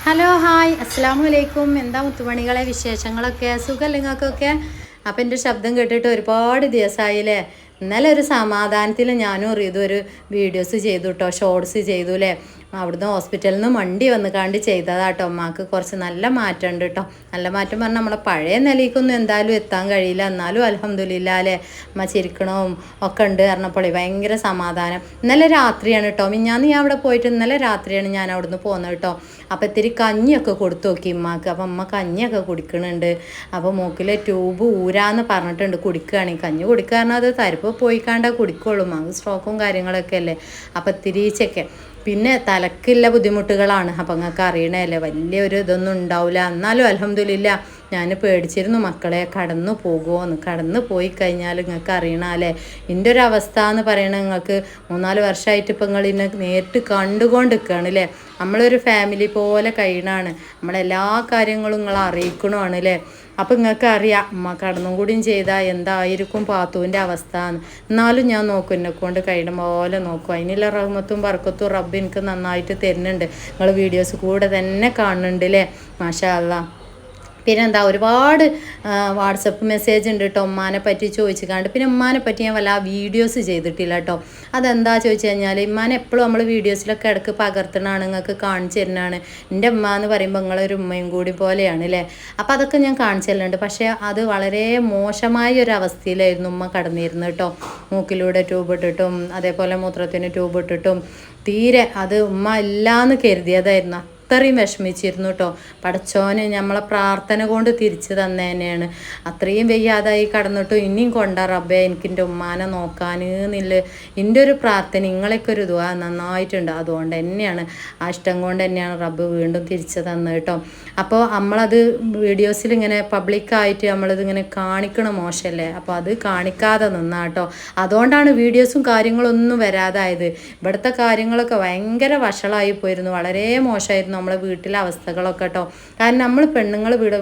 Hello hi അസ്സാം വലൈക്കും എന്താ മുത്തുമണികളെ വിശേഷങ്ങളൊക്കെ? സുഖം നിങ്ങൾക്കൊക്കെ? അപ്പം എന്റെ ശബ്ദം കേട്ടിട്ട് ഒരുപാട് ദിവസമായില്ലേ ഇന്നലെ ഒരു സമാധാനത്തിൽ ഞാനും റീതും ഒരു വീഡിയോസ് ചെയ്തു കേട്ടോ ഷോർട്സ് ചെയ്തു അല്ലേ അവിടുന്ന് ഹോസ്പിറ്റലിൽ നിന്ന് വണ്ടി വന്ന് കണ്ട് ചെയ്തതാട്ടോ അമ്മയ്ക്ക് കുറച്ച് നല്ല മാറ്റം ഉണ്ട് കേട്ടോ നല്ല മാറ്റം പറഞ്ഞാൽ നമ്മളെ പഴയ നിലയ്ക്കൊന്നും എന്തായാലും എത്താൻ കഴിയില്ല. എന്നാലും അലഹമ്മദില്ല അല്ലേ? അമ്മ ചിരിക്കണവും ഒക്കെ ഉണ്ട് പറഞ്ഞപ്പോൾ ഭയങ്കര സമാധാനം. ഇന്നലെ രാത്രിയാണ് കേട്ടോ മിഞ്ഞാന്ന് ഞാൻ അവിടെ പോയിട്ട് ഇന്നലെ രാത്രിയാണ് ഞാൻ അവിടുന്ന് പോകുന്നത് കേട്ടോ അപ്പം ഇത്തിരി കഞ്ഞിയൊക്കെ കൊടുത്തു നോക്കി ഉമ്മാക്ക്. അപ്പം അമ്മ കഞ്ഞിയൊക്കെ കുടിക്കണുണ്ട്. അപ്പോൾ മൂക്കിലെ ട്യൂബ് ഊരാന്ന് പറഞ്ഞിട്ടുണ്ട് കുടിക്കുകയാണെങ്കിൽ കഞ്ഞി കുടിക്കുക പറഞ്ഞാൽ അത് തരിപ്പ് പോയിക്കാണ്ടാ കുടിക്കുള്ളൂ. ഉമ്മാക്ക് സ്ട്രോക്കും കാര്യങ്ങളൊക്കെ അല്ലേ? അപ്പം ഇത്തിരീച്ചൊക്കെ പിന്നെ തലക്കില്ല ബുദ്ധിമുട്ടുകളാണ്. അപ്പം നിങ്ങൾക്ക് അറിയണല്ലേ വലിയൊരു ഇതൊന്നും ഉണ്ടാവില്ല എന്നാലും അലഹമില്ല ഞാൻ പേടിച്ചിരുന്നു മക്കളെ കടന്നു പോകുമോന്ന് കടന്നു പോയി കഴിഞ്ഞാൽ നിങ്ങൾക്ക് അറിയണല്ലേ? എന്റെ ഒരു അവസ്ഥ എന്ന് പറയണത് നിങ്ങൾക്ക് മൂന്നാൽ വർഷമായിട്ട് ഇപ്പം നിങ്ങൾ ഇന്നെ നേരിട്ട് കണ്ടുകൊണ്ട് നിൽക്കുകയാണ് അല്ലേ നമ്മളൊരു ഫാമിലി പോലെ കഴിയണാണ്. നമ്മളെല്ലാ കാര്യങ്ങളും നിങ്ങൾ അറിയിക്കണമാണ് അല്ലേ അപ്പം നിങ്ങൾക്ക് അറിയാം കടന്നും കൂടിയും ചെയ്താൽ എന്തായിരിക്കും പാത്തുവിന്റെ അവസ്ഥ എന്ന്. എന്നാലും ഞാൻ നോക്കും എന്നെ കൊണ്ട് കഴിയുന്ന പോലെ നോക്കും. അതിനുള്ള റഹ്മത്തും ബർക്കത്തും റബ്ബ് എനിക്ക് നന്നായിട്ട് തരുന്നുണ്ട്. നിങ്ങൾ വീഡിയോസ് കൂടെ തന്നെ കാണുന്നുണ്ട് അല്ലേ മാഷാ അല്ലാ പിന്നെ എന്താ ഒരുപാട് വാട്സപ്പ് മെസ്സേജ് ഉണ്ട് കേട്ടോ ഉമ്മാനെ പറ്റി ചോദിച്ചു കണ്ട് പിന്നെ ഉമ്മാനെ പറ്റി ഞാൻ വല്ല വീഡിയോസ് ചെയ്തിട്ടില്ല കേട്ടോ അതെന്താ ചോദിച്ചു കഴിഞ്ഞാൽ ഉമ്മാനെ എപ്പോഴും നമ്മൾ വീഡിയോസിലൊക്കെ ഇടയ്ക്ക് പകർത്തണാണ് നിങ്ങൾക്ക് കാണിച്ചു തരുന്നതാണ്. എന്റെ ഉമ്മ എന്ന് പറയുമ്പോൾ നിങ്ങളൊരു ഉമ്മയും കൂടി പോലെയാണ് അല്ലേ അപ്പോൾ അതൊക്കെ ഞാൻ കാണിച്ചു തരുന്നുണ്ട് പക്ഷേ അത് വളരെ മോശമായ ഒരു അവസ്ഥയിലായിരുന്നു ഉമ്മ കടന്നിരുന്നത് കേട്ടോ മൂക്കിലൂടെ ട്യൂബ് ഇട്ടിട്ടും അതേപോലെ മൂത്രത്തിന് ട്യൂബ് ഇട്ടിട്ടും. തീരെ അത് ഉമ്മ ഇല്ലാന്ന് കരുതിയതായിരുന്നു. അത്രയും വിഷമിച്ചിരുന്നു കേട്ടോ. പടച്ചോന് നമ്മളെ പ്രാർത്ഥന കൊണ്ട് തിരിച്ചു തന്നേനെയാണ്. അത്രയും വയ്യാതായി കടന്നിട്ടും ഇനിയും കൊണ്ട റബ്ബേ എനിക്ക് എന്റെ ഉമ്മാനെ നോക്കാൻ എന്നില്ല എന്റെ ഒരു പ്രാർത്ഥന നിങ്ങളൊക്കെ ഒരു ഇതുവാ നന്നായിട്ടുണ്ട്. അതുകൊണ്ട് തന്നെയാണ് ആ ഇഷ്ടം കൊണ്ട് തന്നെയാണ് റബ്ബ് വീണ്ടും തിരിച്ചു തന്നത് കേട്ടോ. അപ്പോൾ നമ്മളത് വീഡിയോസിൽ ഇങ്ങനെ പബ്ലിക്കായിട്ട് നമ്മളിത് ഇങ്ങനെ കാണിക്കണം മോശമല്ലേ അപ്പോൾ അത് കാണിക്കാതെ നിന്നാട്ടോ അതുകൊണ്ടാണ് വീഡിയോസും കാര്യങ്ങളൊന്നും വരാതായത്. ഇവിടുത്തെ കാര്യങ്ങളൊക്കെ ഭയങ്കര വഷളായി പോയിരുന്നു. വളരെ മോശമായിരുന്നു. നമ്മളെ വീട്ടിലെ അവസ്ഥകളൊക്കെ കേട്ടോ കാരണം നമ്മൾ പെണ്ണുങ്ങൾ ഇവിടെ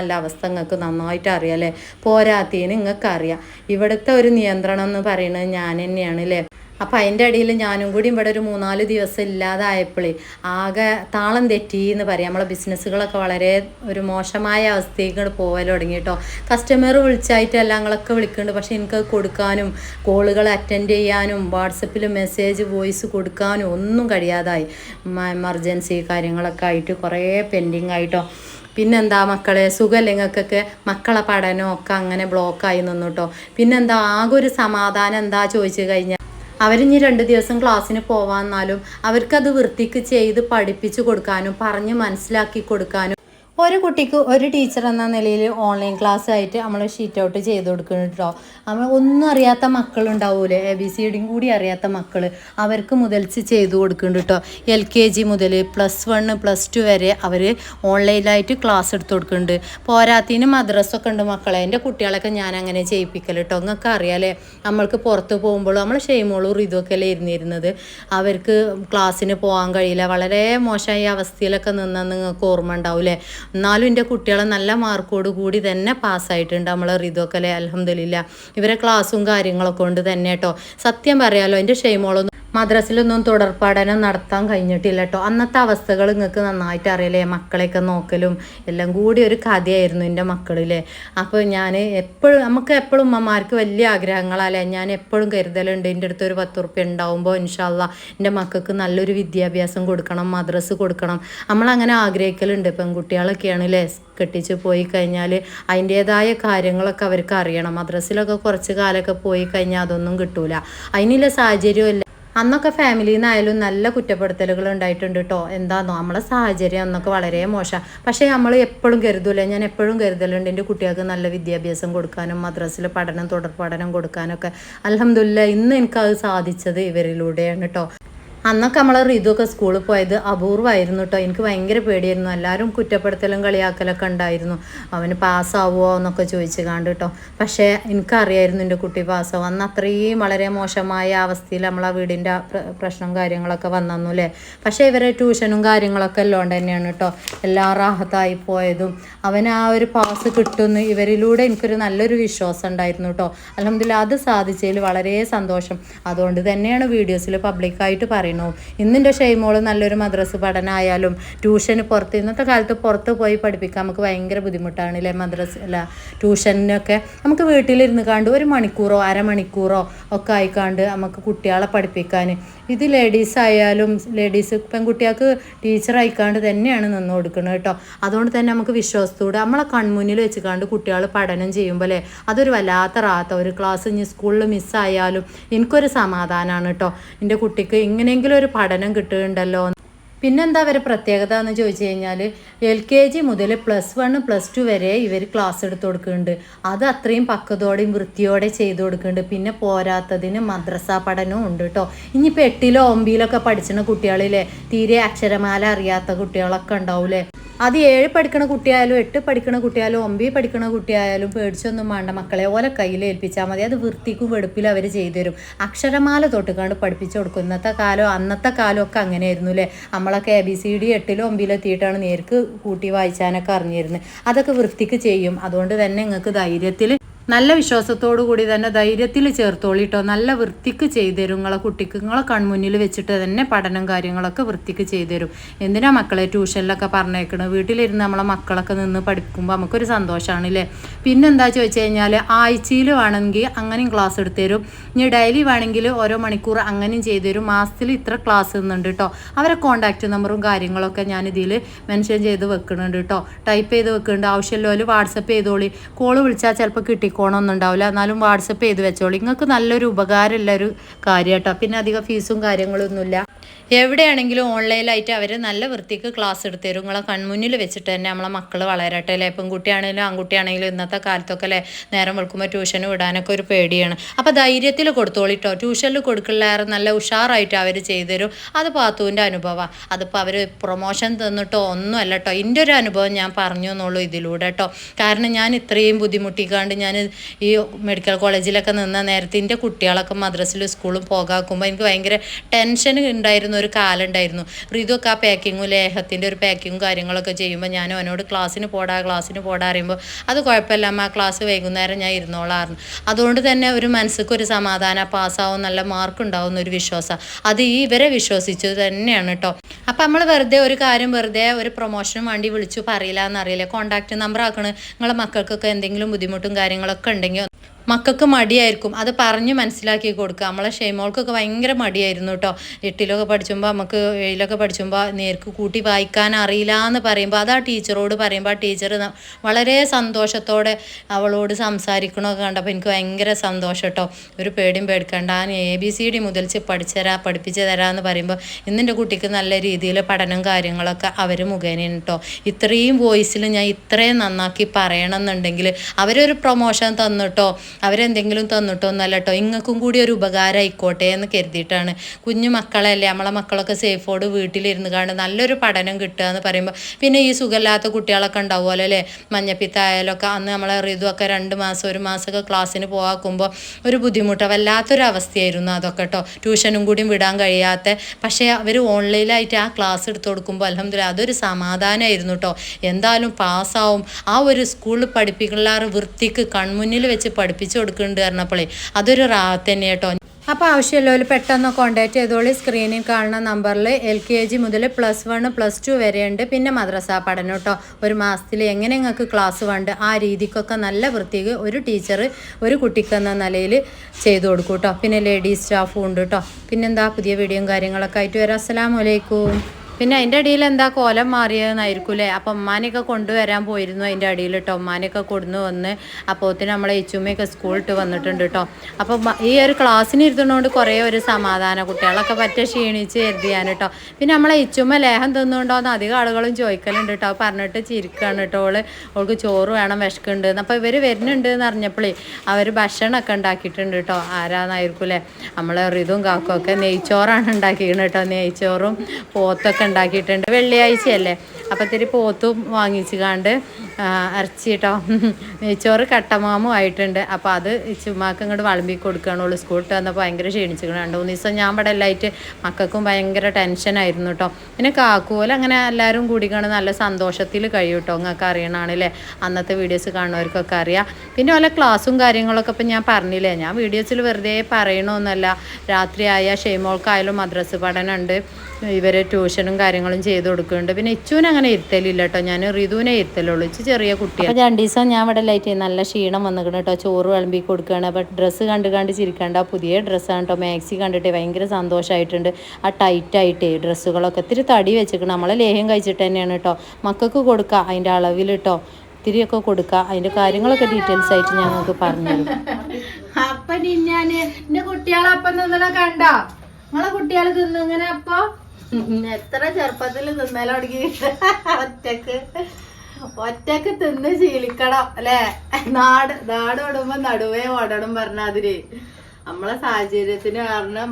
അല്ല അവസ്ഥ നിങ്ങൾക്ക് നന്നായിട്ട് അറിയാം അല്ലേ? പോരാത്തീന് നിങ്ങൾക്ക് അറിയാം ഇവിടുത്തെ ഒരു നിയന്ത്രണം എന്ന് പറയുന്നത് ഞാൻ തന്നെയാണ് അല്ലേ അപ്പം അതിന്റെ ഇടയിൽ ഞാനും കൂടി ഇവിടെ ഒരു മൂന്നാൽ ദിവസം ഇല്ലാതായപ്പോഴേ ആകെ താളം തെറ്റി എന്ന് പറയാം. നമ്മളെ ബിസിനസ്സുകളൊക്കെ വളരെ ഒരു മോശമായ അവസ്ഥയ്ക്ക് പോകാൻ തുടങ്ങി കേട്ടോ കസ്റ്റമർ വിളിച്ചായിട്ടല്ല ഞങ്ങളൊക്കെ വിളിക്കുന്നുണ്ട്. പക്ഷേ എനിക്ക് കൊടുക്കാനും കോളുകൾ അറ്റൻഡ് ചെയ്യാനും വാട്സപ്പിൽ മെസ്സേജ് വോയിസ് കൊടുക്കാനും ഒന്നും കഴിയാതായി. എമർജൻസി കാര്യങ്ങളൊക്കെ ആയിട്ട് കുറേ പെൻഡിങ് ആയിട്ടോ പിന്നെന്താ മക്കളെ? സുഖമില്ലെങ്ങൾക്കൊക്കെ മക്കളെ പഠനമൊക്കെ അങ്ങനെ ബ്ലോക്കായി നിന്നു കേട്ടോ പിന്നെന്താ? ആകെ ഒരു സമാധാനം എന്താ ചോദിച്ചു കഴിഞ്ഞാൽ അവരിഞ്ഞി രണ്ട് ദിവസം ക്ലാസ്സിന് പോവാന്നാലും അവർക്കത് വൃത്തിക്ക് ചെയ്ത് പഠിപ്പിച്ചു കൊടുക്കാനും പറഞ്ഞ് മനസ്സിലാക്കി കൊടുക്കാനും ഒരു കുട്ടിക്ക് ഒരു ടീച്ചർ എന്ന നിലയിൽ ഓൺലൈൻ ക്ലാസ് ആയിട്ട് നമ്മൾ ഷീറ്റ് ഔട്ട് ചെയ്ത് കൊടുക്കുന്നു കേട്ടോ നമ്മൾ ഒന്നും അറിയാത്ത മക്കളുണ്ടാവൂലേ? എ ബി സി ഡിയും കൂടി അറിയാത്ത മക്കൾ അവർക്ക് മുതൽച്ച് ചെയ്ത് കൊടുക്കുന്നുണ്ട് കേട്ടോ എൽ കെ ജി മുതൽ പ്ലസ് വൺ പ്ലസ് ടു വരെ അവർ ഓൺലൈനായിട്ട് ക്ലാസ് എടുത്ത് കൊടുക്കുന്നുണ്ട് പോരാത്തിന് മദ്രസൊക്കെ ഉണ്ട് മക്കളെ. എന്റെ കുട്ടികളൊക്കെ ഞാൻ അങ്ങനെ ചെയ്യിപ്പിക്കൽ കേട്ടോ നിങ്ങൾക്ക് അറിയാലേ നമ്മൾക്ക് പുറത്ത് പോകുമ്പോഴും നമ്മൾ ഷെയ്മോളും ഇതൊക്കെ അല്ലേ ഇരുന്നിരുന്നത്. അവർക്ക് ക്ലാസ്സിന് പോകാൻ കഴിയില്ല. വളരെ മോശമായ അവസ്ഥയിലൊക്കെ നിന്നാൽ നിങ്ങൾക്ക് ഓർമ്മ ഉണ്ടാവില്ലേ എന്നാലും എന്റെ കുട്ടികളെ നല്ല മാർക്കോട് കൂടി തന്നെ പാസ്സായിട്ടുണ്ട് നമ്മളെ റിതൊക്കെ അലഹമില്ല ഇവരെ ക്ലാസ്സും കാര്യങ്ങളൊക്കെ കൊണ്ട് തന്നെ കേട്ടോ. സത്യം പറയാലോ എന്റെ ഷെയ്മോളൊന്നും മദ്രസിലൊന്നും തുടർ പഠനം നടത്താൻ കഴിഞ്ഞിട്ടില്ല കേട്ടോ അന്നത്തെ അവസ്ഥകൾ നിങ്ങൾക്ക് നന്നായിട്ട് അറിയില്ലേ? മക്കളെയൊക്കെ നോക്കലും എല്ലാം കൂടി ഒരു കഥയായിരുന്നു എന്റെ മക്കളിലെ. അപ്പോൾ ഞാൻ എപ്പോഴും നമുക്ക് എപ്പോഴും ഉമ്മമാർക്ക് വലിയ ആഗ്രഹങ്ങളല്ലേ? ഞാൻ എപ്പോഴും കരുതലുണ്ട് എന്റെ അടുത്ത് ഒരു പത്ത് ഉറുപ്പ്യ ഉണ്ടാവുമ്പോൾ ഇൻഷാല്ല എന്റെ മക്കൾക്ക് നല്ലൊരു വിദ്യാഭ്യാസം കൊടുക്കണം മദ്രസ് കൊടുക്കണം. നമ്മളങ്ങനെ ആഗ്രഹിക്കലുണ്ട് പെൺകുട്ടികളൊക്കെയാണ് അല്ലേ കെട്ടിച്ച് പോയി കഴിഞ്ഞാൽ അതിന്റേതായ കാര്യങ്ങളൊക്കെ അവർക്ക് അറിയണം. മദ്രസിലൊക്കെ കുറച്ച് കാലമൊക്കെ പോയി കഴിഞ്ഞാൽ അതൊന്നും കിട്ടൂല. അതിനുള്ള സാഹചര്യമില്ല. അന്നൊക്കെ ഫാമിലിയിൽ നിന്നായാലും നല്ല കുറ്റപ്പെടുത്തലുകൾ ഉണ്ടായിട്ടുണ്ട് കേട്ടോ എന്താന്നോ? നമ്മളെ സാഹചര്യം അന്നൊക്കെ വളരെ മോശം. പക്ഷേ നമ്മൾ എപ്പോഴും കരുതൂല? ഞാൻ എപ്പോഴും കരുതലുണ്ട് എന്റെ കുട്ടികൾക്ക് നല്ല വിദ്യാഭ്യാസം കൊടുക്കാനും മദ്രസിൽ പഠനം തുടർ പഠനം കൊടുക്കാനൊക്കെ. അലഹമില്ല ഇന്ന് എനിക്കത് സാധിച്ചത് ഇവരിലൂടെയാണ് കേട്ടോ അന്നൊക്കെ നമ്മൾ റിതുവൊക്കെ സ്കൂളിൽ പോയത് അപൂർവമായിരുന്നു കേട്ടോ എനിക്ക് ഭയങ്കര പേടിയായിരുന്നു. എല്ലാവരും കുറ്റപ്പെടുത്തലും കളിയാക്കലൊക്കെ ഉണ്ടായിരുന്നു. അവന് പാസ്സാവുമോ എന്നൊക്കെ ചോദിച്ച് കാണ്ട് കേട്ടോ പക്ഷേ എനിക്കറിയായിരുന്നു എന്റെ കുട്ടി പാസ്സാവും അന്ന് അത്രയും വളരെ മോശമായ അവസ്ഥയിൽ നമ്മൾ ആ വീടിന്റെ പ്രശ്നം കാര്യങ്ങളൊക്കെ വന്നു അല്ലേ പക്ഷേ ഇവരെ ട്യൂഷനും കാര്യങ്ങളൊക്കെ ഉള്ളതുകൊണ്ട് തന്നെയാണ് കേട്ടോ എല്ലാം റാഹത്തായി പോയതും. അവന് ആ ഒരു പാസ് കിട്ടുമെന്ന് ഇവരിലൂടെ എനിക്കൊരു നല്ലൊരു വിശ്വാസം ഉണ്ടായിരുന്നു കേട്ടോ അലഹമില്ല അത് സാധിച്ചതിൽ വളരെ സന്തോഷം. അതുകൊണ്ട് തന്നെയാണ് വീഡിയോസിൽ പബ്ലിക്കായിട്ട് പറയുന്നത്. പറയുന്നു. ഇന്നിന്റെ ഷെയ്മോൾ നല്ലൊരു മദ്രസ് പഠനമായാലും ട്യൂഷന് പുറത്ത് ഇന്നത്തെ കാലത്ത് പുറത്ത് പോയി പഠിപ്പിക്കാൻ നമുക്ക് ഭയങ്കര ബുദ്ധിമുട്ടാണ് അല്ലേ മദ്രസ് അല്ല ട്യൂഷനൊക്കെ നമുക്ക് വീട്ടിലിരുന്ന് കണ്ട് ഒരു മണിക്കൂറോ അരമണിക്കൂറോ ഒക്കെ ആയിക്കാണ്ട് നമുക്ക് കുട്ടികളെ പഠിപ്പിക്കാൻ. ഇത് ലേഡീസ് ആയാലും ലേഡീസ് പെൺകുട്ടികൾക്ക് ടീച്ചർ ആയിക്കാണ്ട് തന്നെയാണ് നിന്ന് കൊടുക്കുന്നത് കേട്ടോ. അതുകൊണ്ട് തന്നെ നമുക്ക് വിശ്വാസത്തോടെ നമ്മളെ കൺമുന്നിൽ വെച്ച് കുട്ടികൾ പഠനം ചെയ്യുമ്പോൾ അല്ലേ അതൊരു വല്ലാത്ത റാത്ത ഒരു ക്ലാസ് ഇനി സ്കൂളിൽ മിസ്സായാലും എനിക്കൊരു സമാധാനമാണ് കേട്ടോ. എന്റെ കുട്ടിക്ക് ഇങ്ങനെയെങ്കിലും ഒരു പഠനം കിട്ടുന്നുണ്ടല്ലോ പിന്നെന്താ അവരെ പ്രത്യേകത എന്ന് ചോദിച്ചു കഴിഞ്ഞാൽ എൽ കെ ജി മുതൽ പ്ലസ് വൺ പ്ലസ് ടു വരെ ഇവർ ക്ലാസ് എടുത്തു കൊടുക്കുന്നുണ്ട്. അത് അത്രയും പക്വതോടെയും വൃത്തിയോടെ ചെയ്തു കൊടുക്കുന്നുണ്ട്. പിന്നെ പോരാത്തതിന് മദ്രസ പഠനവും ഉണ്ട് കേട്ടോ ഇനിയിപ്പോൾ എട്ടിലോ ഒമ്പതിലൊക്കെ പഠിച്ചിരുന്ന കുട്ടികളിലെ തീരെ അക്ഷരമാല അറിയാത്ത കുട്ടികളൊക്കെ ഉണ്ടാവൂലേ അത് ഏഴ് പഠിക്കണ കുട്ടിയായാലും എട്ട് പഠിക്കണ കുട്ടിയായാലും ഒമ്പത് പഠിക്കണ കുട്ടിയായാലും പേടിച്ചൊന്നും വേണ്ട മക്കളെ ഓലെ കയ്യിൽ ഏൽപ്പിച്ചാൽ മതി. അത് വൃത്തിക്കും വെടുപ്പിലും അവർ ചെയ്തുതരും അക്ഷരമാല തൊട്ടുകാണ്ട് പഠിപ്പിച്ചു കൊടുക്കും. ഇന്നത്തെ കാലം അന്നത്തെ കാലം ഒക്കെ അങ്ങനെയായിരുന്നു അല്ലേ നമ്മളൊക്കെ എ ബി സി ഡി എട്ടിലും ഒമ്പതിലും എത്തിയിട്ടാണ് നേർക്ക് കൂട്ടി വായിച്ചാനൊക്കെ അറിഞ്ഞിരുന്നത്. അതൊക്കെ വൃത്തിക്ക് ചെയ്യും. അതുകൊണ്ട് തന്നെ നിങ്ങൾക്ക് ധൈര്യത്തിൽ നല്ല വിശ്വാസത്തോടു കൂടി തന്നെ ധൈര്യത്തിൽ ചേർത്തോളിട്ടോ നല്ല വൃത്തിക്ക് ചെയ്തു തരും നിങ്ങളെ കുട്ടിക്ക് നിങ്ങളെ കൺമുന്നിൽ വെച്ചിട്ട് തന്നെ പഠനം കാര്യങ്ങളൊക്കെ വൃത്തിക്ക് ചെയ്തു തരും എന്തിനാ മക്കളെ ട്യൂഷനിലൊക്കെ പറഞ്ഞേക്കണത് വീട്ടിലിരുന്ന് നമ്മളെ മക്കളൊക്കെ നിന്ന് പഠിക്കുമ്പോൾ നമുക്കൊരു സന്തോഷമാണ് അല്ലേ പിന്നെന്താ ചോദിച്ചു കഴിഞ്ഞാൽ ആഴ്ചയിൽ വേണമെങ്കിൽ അങ്ങനെയും ക്ലാസ് എടുത്തു തരും ഇനി ഡെയിലി വേണമെങ്കിൽ ഓരോ മണിക്കൂർ അങ്ങനെയും ചെയ്തു തരും മാസത്തിൽ ഇത്ര ക്ലാസ് നിന്നുണ്ട് കേട്ടോ അവരെ കോൺടാക്റ്റ് നമ്പറും കാര്യങ്ങളൊക്കെ ഞാൻ ഇതിൽ മെൻഷൻ ചെയ്ത് വെക്കുന്നുണ്ട് കേട്ടോ ടൈപ്പ് ചെയ്ത് വെക്കുന്നുണ്ട് ആവശ്യമില്ലോ വാട്സപ്പ് ചെയ്തോളി. കോൾ വിളിച്ചാൽ ചിലപ്പോൾ കിട്ടിക്കോണമൊന്നും ഉണ്ടാവില്ല. എന്നാലും വാട്സപ്പ് ചെയ്ത് വെച്ചോളൂ. നിങ്ങൾക്ക് നല്ലൊരു ഉപകാരമുള്ള ഒരു കാര്യം കേട്ടോ പിന്നെ അധികം ഫീസും കാര്യങ്ങളൊന്നുമില്ല. എവിടെയാണെങ്കിലും ഓൺലൈനായിട്ട് അവർ നല്ല വൃത്തിക്ക് ക്ലാസ് എടുത്ത് തരും. നിങ്ങളെ കൺമുന്നിൽ വെച്ചിട്ട് തന്നെ നമ്മളെ മക്കൾ വളരട്ടെ അല്ലേ? പെൺകുട്ടിയാണെങ്കിലും ആൺകുട്ടിയാണെങ്കിലും ഇന്നത്തെ കാലത്തൊക്കെ അല്ലേ? നേരം വെളുക്കുമ്പോൾ ട്യൂഷന് വിടാനൊക്കെ ഒരു പേടിയാണ്. അപ്പോൾ ധൈര്യത്തിൽ കൊടുത്തോളിട്ടോ ട്യൂഷനിൽ കൊടുക്കില്ലാറ് നല്ല ഉഷാറായിട്ട് അവർ ചെയ്തു തരും. അത് പാത്തുവിന്റെ അനുഭവമാണ് അതിപ്പോൾ അവർ പ്രൊമോഷൻ തന്നിട്ടോ ഒന്നുമല്ല കേട്ടോ എന്റെ ഒരു അനുഭവം ഞാൻ പറഞ്ഞു എന്നുള്ളൂ ഇതിലൂടെ കേട്ടോ കാരണം ഞാൻ ഇത്രയും ബുദ്ധിമുട്ടിക്കാണ്ട് ഞാൻ ഈ മെഡിക്കൽ കോളേജിലൊക്കെ നിന്ന നേരത്തെ എന്റെ കുട്ടികളൊക്കെ മദ്രസിലും സ്കൂളും പോകാക്കുമ്പോൾ എനിക്ക് ഭയങ്കര ടെൻഷൻ ഉണ്ടായിരുന്ന ഒരു കാലം ഉണ്ടായിരുന്നു ഇതൊക്കെ ആ പാക്കിങ്ങും ലേഹത്തിന്റെ ഒരു പാക്കിങ്ങും കാര്യങ്ങളൊക്കെ ചെയ്യുമ്പോൾ ഞാൻ അവനോട് ക്ലാസ്സിന് പോടാ ക്ലാസ്സിന് പോടാ അറിയുമ്പോൾ അത് കുഴപ്പമില്ല ആ ക്ലാസ് വൈകുന്നേരം ഞാൻ ഇരുന്നോളായിരുന്നു അതുകൊണ്ട് തന്നെ ഒരു മനസ്സിക്ക് ഒരു സമാധാനം പാസ്സാവും നല്ല മാർക്ക് ഉണ്ടാവും എന്നൊരു വിശ്വാസം. അത് ഈ ഇവരെ വിശ്വസിച്ചു തന്നെയാണ് കേട്ടോ അപ്പം നമ്മൾ വെറുതെ ഒരു കാര്യം വെറുതെ ഒരു പ്രൊമോഷന് വേണ്ടി വിളിച്ചു പറയില്ല എന്നറിയില്ല. കോൺടാക്ട് നമ്പർ ആക്കണ്. നിങ്ങളെ മക്കൾക്കൊക്കെ എന്തെങ്കിലും ബുദ്ധിമുട്ടും കാര്യങ്ങളൊക്കെ ഉണ്ടെങ്കിൽ മക്കൾക്ക് മടിയായിരിക്കും. അത് പറഞ്ഞ് മനസ്സിലാക്കി കൊടുക്കുക. നമ്മളെ ഷെയ്മോൾക്കൊക്കെ ഭയങ്കര മടിയായിരുന്നു കേട്ടോ. എട്ടിലൊക്കെ പഠിച്ചുമ്പോൾ നമുക്ക് ഏഴിലൊക്കെ പഠിച്ചുമ്പോൾ നേർക്ക് കൂട്ടി വായിക്കാൻ അറിയില്ല എന്ന് പറയുമ്പോൾ അത് ആ ടീച്ചറോട് പറയുമ്പോൾ ആ ടീച്ചർ വളരെ സന്തോഷത്തോടെ അവളോട് സംസാരിക്കണമൊക്കെ കണ്ടപ്പോൾ എനിക്ക് ഭയങ്കര സന്തോഷം കേട്ടോ. ഒരു പേടിയും പേടിക്കണ്ട. ഞാൻ എ ബി സി ഡി മുതൽ പഠിച്ചു പഠിപ്പിച്ചു പഠിപ്പിച്ച് തരാമെന്ന് പറയുമ്പോൾ ഇന്നെന്റെ കുട്ടിക്ക് നല്ല രീതിയിൽ പഠനം കാര്യങ്ങളൊക്കെ അവർ മുഖേന കേട്ടോ. ഇത്രയും വോയിസിൽ ഞാൻ ഇത്രയും നന്നാക്കി പറയണം എന്നുണ്ടെങ്കിൽ അവരൊരു പ്രൊമോഷൻ തന്നിട്ടോ അവരെന്തെങ്കിലും തന്നിട്ടോ ഒന്നല്ല കേട്ടോ ഇങ്ങൾക്കും കൂടി ഒരു ഉപകാരം ആയിക്കോട്ടെ എന്ന് കരുതിയിട്ടാണ്. കുഞ്ഞു മക്കളല്ലേ നമ്മളെ മക്കളൊക്കെ സേഫോട് വീട്ടിലിരുന്ന് കാണും നല്ലൊരു പഠനം കിട്ടുക എന്ന് പറയുമ്പോൾ പിന്നെ ഈ സുഖമില്ലാത്ത കുട്ടികളൊക്കെ ഉണ്ടാവുമല്ലോ അല്ലേ? മഞ്ഞപ്പിത്തായാലൊക്കെ അന്ന് നമ്മളെ ഋതുവൊക്കെ രണ്ട് മാസം ഒരു മാസമൊക്കെ ക്ലാസ്സിന് പോകാക്കുമ്പോൾ ഒരു ബുദ്ധിമുട്ട് വല്ലാത്തൊരു അവസ്ഥയായിരുന്നു അതൊക്കെ കേട്ടോ. ട്യൂഷനും കൂടിയും വിടാൻ കഴിയാത്ത പക്ഷേ അവർ ഓൺലൈനായിട്ട് ആ ക്ലാസ് എടുത്തു കൊടുക്കുമ്പോൾ അലഹമില്ല അതൊരു സമാധാനമായിരുന്നു കേട്ടോ. എന്തായാലും പാസ്സാവും. ആ ഒരു സ്കൂളിൽ പഠിപ്പിക്കുന്ന വൃത്തിക്ക് കൺമുന്നിൽ വെച്ച് പഠിപ്പിച്ചു കൊടുക്കുന്നുണ്ട് പറഞ്ഞപ്പോഴേ അതൊരു റാത്ത് തന്നെ കേട്ടോ അപ്പോൾ ആവശ്യമുള്ളവർ പെട്ടെന്ന് കോണ്ടാക്ട് ചെയ്തോളി സ്ക്രീനിൽ കാണുന്ന നമ്പറിൽ എൽ കെ ജി മുതൽ പ്ലസ് വൺ പ്ലസ് ടു വരെയുണ്ട്. പിന്നെ മദ്രസ പഠനം കേട്ടോ ഒരു മാസത്തിൽ എങ്ങനെ നിങ്ങൾക്ക് ക്ലാസ് വേണ്ട ആ രീതിക്കൊക്കെ നല്ല വൃത്തിക്ക് ഒരു ടീച്ചർ ഒരു കുട്ടിക്കെന്ന നിലയിൽ ചെയ്തു കൊടുക്കും കേട്ടോ പിന്നെ ലേഡീസ് സ്റ്റാഫും ഉണ്ട് കേട്ടോ പിന്നെന്താ പുതിയ വീഡിയോയും കാര്യങ്ങളൊക്കെ ആയിട്ട് വരാം. അസ്സാം അലൈക്കും. പിന്നെ അതിന്റെ അടിയിൽ എന്താ കോലം മാറിയതെന്നായിരിക്കും അല്ലേ അപ്പം ഉമ്മാനെയൊക്കെ കൊണ്ടുവരാൻ പോയിരുന്നു അതിന്റെ അടിയിൽ കേട്ടോ ഉമ്മാനെയൊക്കെ കൊടുന്ന് വന്ന് അപ്പോത്തിന് നമ്മളെ ഇച്ചുമ്മയൊക്കെ സ്കൂളിട്ട് വന്നിട്ടുണ്ട് കേട്ടോ അപ്പം ഈ ഒരു ക്ലാസ്സിന് ഇരുത്തുന്നതുകൊണ്ട് കുറേ ഒരു സമാധാനം കുട്ടികളൊക്കെ പറ്റ ക്ഷീണിച്ച് കരുതിയാണ് കേട്ടോ പിന്നെ നമ്മളെ ഇച്ചുമ്മ ലേഹം തിന്നുകൊണ്ടോ എന്ന് അധികം ആളുകളും ചോദിക്കലുണ്ട് കേട്ടോ പറഞ്ഞിട്ട് ചിരിക്കുകയാണ് കേട്ടോ ഓൾ. ഓൾക്ക് ചോറ് വേണം വിശക്കുണ്ട്. അപ്പോൾ ഇവർ വരുന്നുണ്ട് എന്ന് അറിഞ്ഞപ്പോഴേ അവർ ഭക്ഷണമൊക്കെ ഉണ്ടാക്കിയിട്ടുണ്ട് കേട്ടോ ആരാന്നായിരിക്കും അല്ലേ നമ്മളെ റിതും കാക്കും ഒക്കെ നെയ്ച്ചോറാണ് ഉണ്ടാക്കിയിരുന്നു കേട്ടോ നെയ്ച്ചോറും പോത്തൊക്കെ ഉണ്ടാക്കിയിട്ടുണ്ട് വെള്ളിയാഴ്ചയല്ലേ. അപ്പം ഇത്തിരി പോത്തും വാങ്ങിച്ചു കാണ്ട് ഇറച്ചി കേട്ടോ നെയ്ച്ചോറ് കട്ടമാമും ആയിട്ടുണ്ട്. അപ്പോൾ അത് ചുമ്മാക്ക് ഇങ്ങോട്ട് വിളമ്പി കൊടുക്കുകയാണുള്ളൂ സ്കൂളിട്ട് വന്നപ്പോൾ ഭയങ്കര ക്ഷീണിച്ചിരിക്കണം. രണ്ട് മൂന്ന് ദിവസം ഞാൻ ഇവിടെ എല്ലായിട്ട് മക്കൾക്കും ഭയങ്കര ടെൻഷനായിരുന്നു കേട്ടോ പിന്നെ കാക്കുപോലെ അങ്ങനെ എല്ലാവരും കൂടി കാണുന്ന നല്ല സന്തോഷത്തിൽ കഴിയും കേട്ടോ നിങ്ങൾക്ക് അറിയണാണല്ലേ അന്നത്തെ വീഡിയോസ് കാണുന്നവർക്കൊക്കെ അറിയാം. പിന്നെ വല്ല ക്ലാസ്സും കാര്യങ്ങളൊക്കെ ഇപ്പം ഞാൻ പറഞ്ഞില്ലേ? ഞാൻ വീഡിയോസിൽ വെറുതെ പറയണമെന്നല്ല രാത്രിയായ ഷെയ്മോൾക്കായാലും മദ്രസ് പഠനമുണ്ട് ഇവർ ട്യൂഷനും കാര്യങ്ങളും ചെയ്ത് കൊടുക്കുന്നുണ്ട്. പിന്നെ ഇച്ചുവിനെ അങ്ങനെ ഇരുത്തലില്ല കേട്ടോ ഞാൻ ഋതുവിനെ ഇരുത്തലുള്ളൂ. ഇച്ചു ചെറിയ കുട്ടിയാണ് അപ്പോൾ രണ്ട് ദിവസം ഞാൻ ഇവിടെ ലൈറ്റ് നല്ല ക്ഷീണം വന്നിക്കണം കേട്ടോ ചോറ് വിളമ്പി കൊടുക്കുകയാണ് അപ്പോൾ ഡ്രസ്സ് കണ്ട് കണ്ട് ചിരിക്കണ്ട പുതിയ ഡ്രസ്സാണ് കേട്ടോ മാക്സി കണ്ടിട്ട് ഭയങ്കര സന്തോഷമായിട്ടുണ്ട് ആ ടൈറ്റായിട്ട് ഡ്രസ്സുകളൊക്കെ ഇത്തിരി തടി വെച്ചിരിക്കണം നമ്മളെ ലേഹ്യം കഴിച്ചിട്ട് തന്നെയാണ് കേട്ടോ മക്കൾക്ക് കൊടുക്കുക അതിന്റെ അളവിൽ കേട്ടോ ഇത്തിരിയൊക്കെ കൊടുക്കുക അതിന്റെ കാര്യങ്ങളൊക്കെ ഡീറ്റെയിൽസ് ആയിട്ട് ഞങ്ങൾക്ക് പറഞ്ഞു തരും അപ്പൊ ഞാൻ എന്റെ കുട്ടികളെ അപ്പം നിന്നല കണ്ടോ? നിങ്ങളെ കുട്ടികൾ തിന്നു ഇങ്ങനെ അപ്പൊ? എത്ര ചെറുപ്പത്തിൽ നിന്നാലും തുടങ്ങി ഒറ്റയ്ക്ക്. ഒറ്റയ്ക്ക് തിന്ന് ശീലിക്കണം അല്ലെ? നാട് നാട് ഓടുമ്പോ നടുവേ ഓടണം പറഞ്ഞാതിരി. നമ്മളെ സാഹചര്യത്തിന് കാരണം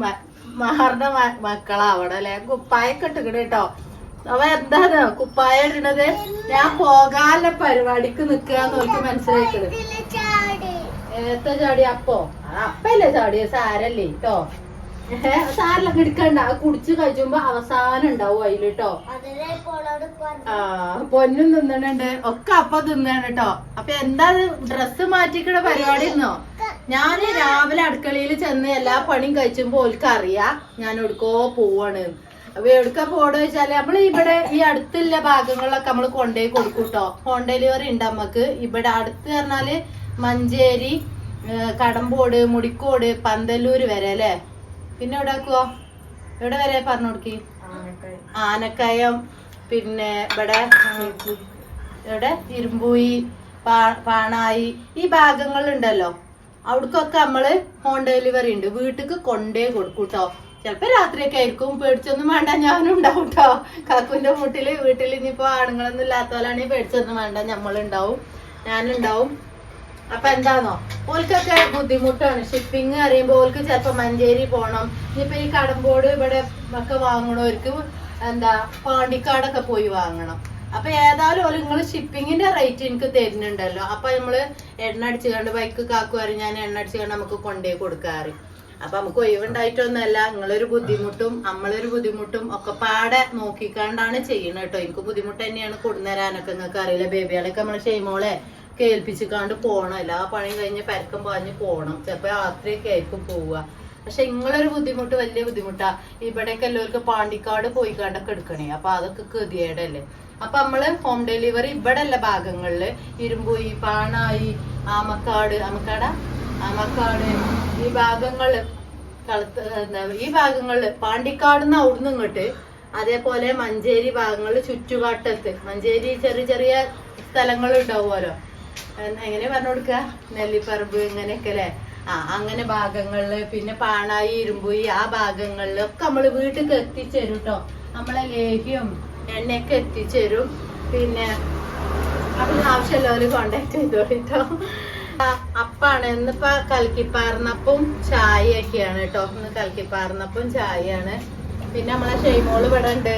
മാറുന്ന മക്കളാവണം അല്ലെ? കുപ്പായൊക്കെ ഇട്ടിക്കണ കേട്ടോ. അവ എന്താണ് കുപ്പായ ഇടണത്? ഞാൻ പോകാനുള്ള പരിപാടിക്ക് നിക്കാന്ന് നോക്കി മനസ്സിലാക്കണത് ഏത്ത ചാടി? അപ്പോ? അപ്പല്ലേ ചാടിയ? സാരല്ലേ കേട്ടോ? സാരല്ല എടുക്കണ്ട. കുടിച്ചു കഴിച്ചുമ്പോ അവസാനം ഉണ്ടാവും അതിൽ കേട്ടോ ആ പൊന്നും തിന്നണുണ്ട്. ഒക്കെ അപ്പൊ തിന്നാണ് കേട്ടോ അപ്പൊ എന്താ ഡ്രസ്സ് മാറ്റിക്കണ പരിപാടി എന്നോ? ഞാൻ രാവിലെ അടുക്കളയിൽ ചെന്ന് എല്ലാ പണിയും കഴിച്ചുമ്പോ ഓൽക്ക് അറിയാ ഞാൻ എടുക്കോ പോവാണ്. അപ്പൊ എവിടുക്ക പോണെന്ന് വെച്ചാൽ നമ്മൾ ഇവിടെ ഈ അടുത്തുള്ള ഭാഗങ്ങളിലൊക്കെ നമ്മൾ കൊണ്ടുപോയി കൊടുക്കും കേട്ടോ ഹോം ഡെലിവറി ഉണ്ട് നമ്മക്ക്. ഇവിടെ അടുത്ത് പറഞ്ഞാൽ മഞ്ചേരി കടമ്പോട് മുടിക്കോട് പന്തല്ലൂര് വരെ അല്ലേ? പിന്നെ എവിടെ ആക്കുവോ? എവിടെ വരെ പറഞ്ഞു കൊടുക്കി? ആനക്കയം പിന്നെ ഇവിടെ ഇവിടെ ഇരുമ്പൂയി പാണായി ഈ ഭാഗങ്ങളുണ്ടല്ലോ അവിടക്കൊക്കെ നമ്മൾ ഹോം ഡെലിവറി ഉണ്ട്. വീട്ടിക്ക് കൊണ്ടേ കൊടുക്കും കേട്ടോ ചിലപ്പോ രാത്രിയൊക്കെ ആയിരിക്കും. പേടിച്ചൊന്നും വേണ്ട. ഞാനും ഉണ്ടാവും കേട്ടോ കാക്കുവിന്റെ വീട്ടിൽ. വീട്ടിൽ ഇനിയിപ്പോ ആണുങ്ങളൊന്നും ഇല്ലാത്തവരാണെങ്കിൽ പേടിച്ചൊന്നും വേണ്ട. നമ്മളുണ്ടാവും ഞാനുണ്ടാവും. അപ്പൊ എന്താണോ ഓൽക്കൊക്കെ ബുദ്ധിമുട്ടാണ്. ഷിപ്പിംഗ് അറിയുമ്പോ ഓൽക്ക് ചിലപ്പോ മഞ്ചേരി പോണം. ഇനിയിപ്പൊ ഈ കടമ്പോട് ഇവിടെ ഒക്കെ വാങ്ങണവർക്ക് എന്താ പാണ്ടിക്കാടൊക്കെ പോയി വാങ്ങണം. അപ്പൊ ഏതായാലും ഓൽ നിങ്ങൾ ഷിപ്പിങ്ങിന്റെ റേറ്റ് എനിക്ക് തരുന്നുണ്ടല്ലോ. അപ്പൊ നമ്മൾ എണ്ണ അടിച്ചു കണ്ട് ബൈക്ക് കാക്കുവാറ് ഞാൻ എണ്ണ അടിച്ചു കണ്ട് നമുക്ക് കൊണ്ടേ കൊടുക്കാറ് അപ്പൊ നമുക്ക് ഒഴിവുണ്ടായിട്ടൊന്നല്ല നിങ്ങളൊരു ബുദ്ധിമുട്ടും നമ്മളൊരു ബുദ്ധിമുട്ടും ഒക്കെ പാടെ നോക്കിക്കാണ്ടാണ് ചെയ്യണത് കേട്ടോ. എനിക്ക് ബുദ്ധിമുട്ട് തന്നെയാണ് കൊടുന്നരാനൊക്കെ. നിങ്ങൾക്ക് അറിയില്ല ബേബികളൊക്കെ നമ്മൾ ഷെയ്മോളെ കേൾപ്പിച്ചിക്കാണ്ട് പോണം. എല്ലാ പണിയും കഴിഞ്ഞ് പരക്കം പാഞ്ഞ് പോണം. ചിലപ്പോ രാത്രിയൊക്കെ ആയിരിക്കും പോവുക. പക്ഷെ നിങ്ങളൊരു ബുദ്ധിമുട്ട് വലിയ ബുദ്ധിമുട്ടാ. ഇവിടെയൊക്കെ എല്ലാവർക്കും പാണ്ടിക്കാട് പോയി കണ്ടൊക്കെ എടുക്കണേ. അപ്പൊ അതൊക്കെ കൃതിയേടല്ലേ. അപ്പൊ നമ്മൾ ഹോം ഡെലിവറി ഇവിടെ ഉള്ള ഭാഗങ്ങളിൽ ഇരുമ്പൂയി പാണായി ആമക്കാട് ആമക്കാട? ആമക്കാട്. ഈ ഭാഗങ്ങൾ കളത്ത് എന്താ ഈ ഭാഗങ്ങളിൽ പാണ്ടിക്കാടുന്ന് അവിടുന്ന് ഇങ്ങോട്ട് അതേപോലെ മഞ്ചേരി ഭാഗങ്ങളിൽ ചുറ്റുവട്ടത്ത് മഞ്ചേരി ചെറിയ ചെറിയ സ്ഥലങ്ങൾ ഉണ്ടാവുമല്ലോ എങ്ങനെ പറഞ്ഞു കൊടുക്ക? നെല്ലിപ്പറമ്പ് ഇങ്ങനെയൊക്കെ അല്ലേ? ആ അങ്ങനെ ഭാഗങ്ങളിൽ പിന്നെ പാണായി ഇരുമ്പുയി ആ ഭാഗങ്ങളിലൊക്കെ നമ്മൾ വീട്ടിൽ എത്തിച്ചേരും കേട്ടോ നമ്മളെ ലേഹ്യം എണ്ണയൊക്കെ എത്തിച്ചേരും. പിന്നെ അപ്പം ആവശ്യമുള്ളവര് കോണ്ടാക്ട് ചെയ്തോളിട്ടോ അപ്പാണ്. ഇന്നിപ്പോ കൽക്കിപ്പാർന്നപ്പും ചായയൊക്കെയാണ് കേട്ടോ ഇന്ന് കൽക്കിപ്പാർന്നപ്പും ചായയാണ്. പിന്നെ നമ്മളെ ഷെയ്മോൾ ഇവിടെ ഉണ്ട്